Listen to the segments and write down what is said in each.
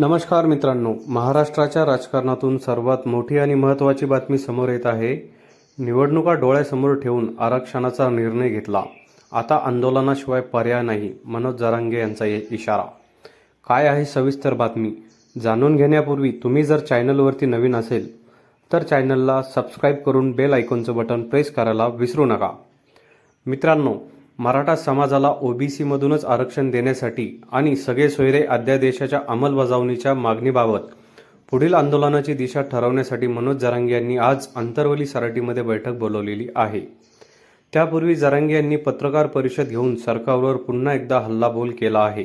नमस्कार मित्रांनो महाराष्ट्राच्या राजकारणातून सर्वात मोठी आणि महत्त्वाची बातमी समोर येत आहे. निवडणुका डोळ्यासमोर ठेवून आरक्षणाचा निर्णय घेतला. आता आंदोलनाशिवाय पर्याय नाही मनोज जरांगे यांचा इशारा. काय आहे सविस्तर बातमी? जाणून घेण्यापूर्वी तुम्ही जर चॅनलवरती नवीन असेल तर चॅनलला सबस्क्राईब करून बेल आयकॉनचं बटन प्रेस करायला विसरू नका. मित्रांनो मराठा समाजाला ओबीसीमधूनच आरक्षण देण्यासाठी आणि सगळे सोयरे अध्यादेशाच्या अंमलबजावणीच्या मागणीबाबत पुढील आंदोलनाची दिशा ठरवण्यासाठी मनोज जरांगे यांनी आज अंतरवली सराटीमध्ये बैठक बोलवलेली आहे. त्यापूर्वी जरांगे यांनी पत्रकार परिषद घेऊन सरकारवर पुन्हा एकदा हल्लाबोल केला आहे.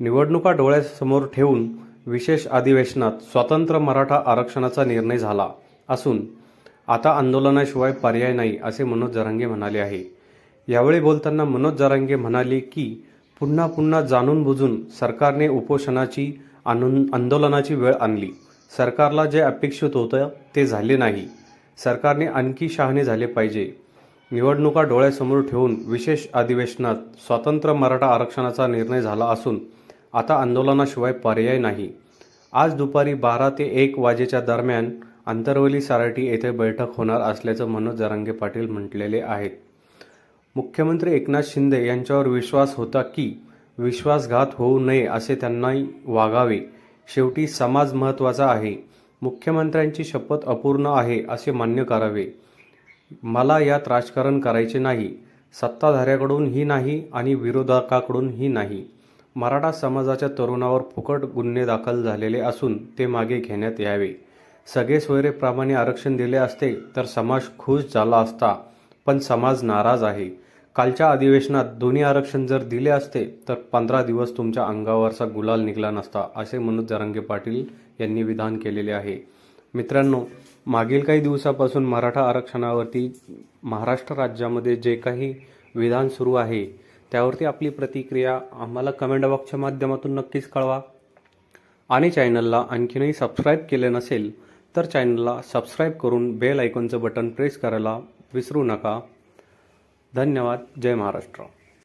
निवडणुका डोळ्यासमोर ठेवून विशेष अधिवेशनात स्वतंत्र मराठा आरक्षणाचा निर्णय झाला असून आता आंदोलनाशिवाय पर्याय नाही असे मनोज जरांगे म्हणाले आहे. यावेळी बोलताना मनोज जारांगे म्हणाले की पुन्हा पुन्हा जाणून बुजून सरकारने उपोषणाची आनून आंदोलनाची वेळ आणली. सरकारला जे अपेक्षित होतं ते झाले नाही. सरकारने आणखी शहाणे झाले पाहिजे. निवडणुका डोळ्यासमोर ठेवून विशेष अधिवेशनात स्वतंत्र मराठा आरक्षणाचा निर्णय झाला असून आता आंदोलनाशिवाय पर्याय नाही. आज दुपारी बारा ते एक वाजेच्या दरम्यान आंतरवली साराटी येथे बैठक होणार असल्याचं मनोज जरांगे पाटील म्हटलेले आहेत. मुख्यमंत्री एकनाथ शिंदे यांच्यावर विश्वास होता की विश्वासघात होऊ नये असे त्यांनाही वागावे. शेवटी समाज महत्त्वाचा आहे. मुख्यमंत्र्यांची शपथ अपूर्ण आहे असे मान्य करावे. मला यात राजकारण करायचे नाही. सत्ताधाऱ्याकडूनही नाही आणि विरोधकाकडूनही नाही. मराठा समाजाच्या तरुणावर फुकट गुन्हे दाखल झालेले असून ते मागे घेण्यात यावे. सगळे सोयरेप्रमाणे आरक्षण दिले असते तर समाज खुश झाला असता. पण समाज नाराज आहे. कालच्या अधिवेशनात दोन्ही आरक्षण जर दिले असते तर पंधरा दिवस तुमच्या अंगावरचा गुलाल निघला नसता असे मनोज जरांगे पाटील यांनी विधान केलेले आहे. मित्रांनो मागील काही दिवसापासून मराठा आरक्षणावरती महाराष्ट्र राज्यामध्ये जे काही विधान सुरू आहे त्यावरती आपली प्रतिक्रिया आम्हाला कमेंट बॉक्सच्या माध्यमातून नक्कीच कळवा. आणि चॅनलला आणखीनही सबस्क्राईब केले नसेल तर चॅनलला सबस्क्राईब करून बेल आयकॉनचं बटन प्रेस करायला विसरू नका. धन्यवाद. जय महाराष्ट्र.